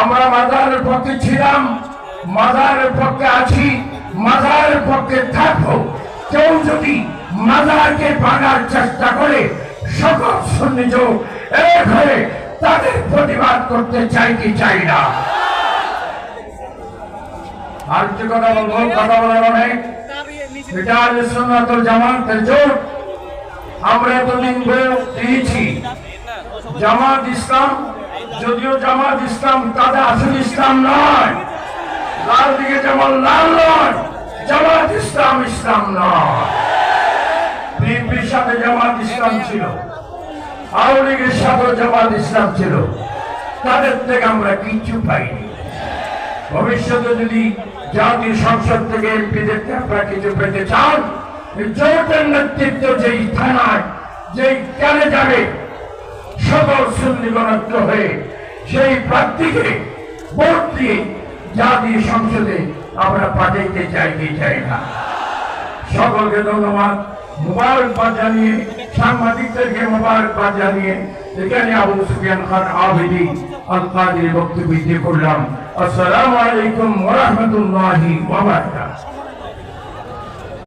আমরা মাজারের পক্ষে ছিলাম, মাজারের পক্ষে আছি, মাজারের পক্ষে থাকব। কেউ যদি মাজারকে ভাঙার চেষ্টা করে, সকল সন্নিযোগ এক তাদের প্রতিবাদ করতে চাই কি চাই না? আর যে কথা বলব? কথা বলার অনেক এটা আজ সুন্নাতুল জামাতের জোট। আমরা এতদিন বলে দিয়েছি, জামাত ইসলাম যদিও জামাত ইসলাম তাদের আসল ইসলাম নয়, লাল দিকে যেমন লাল নয়, জামাত ইসলাম ইসলাম নয়। বিএনপির সাথে জামাত ইসলাম ছিল, আওয়ামী লীগের সাথে জামাত ইসলাম ছিল। তাদের থেকে আমরা কিচ্ছু পাইনি। ভবিষ্যতে যদি জাতীয় সংসদ থেকে এমপিদেরকে আপনারা কিছু পেতে চান জোটের নেতৃত্ব যেই থানায়, যেই কেনে যাবে সকল সুন্নিগণত্ব হয়ে সেই প্রার্থীকে ভোট দিয়ে জাতীয় সংসদে আমরা পাঠাইতে চাই কি চাই না। সকলকে ধন্যবাদ। মুবারকবাদ জানিয়ে, সাংবাদিকদেরকে মুবারকবাদ জানিয়ে এখানে আবু সুফিয়ান খান আবেদি বক্তব্য করলাম। আসসালামু আলাইকুম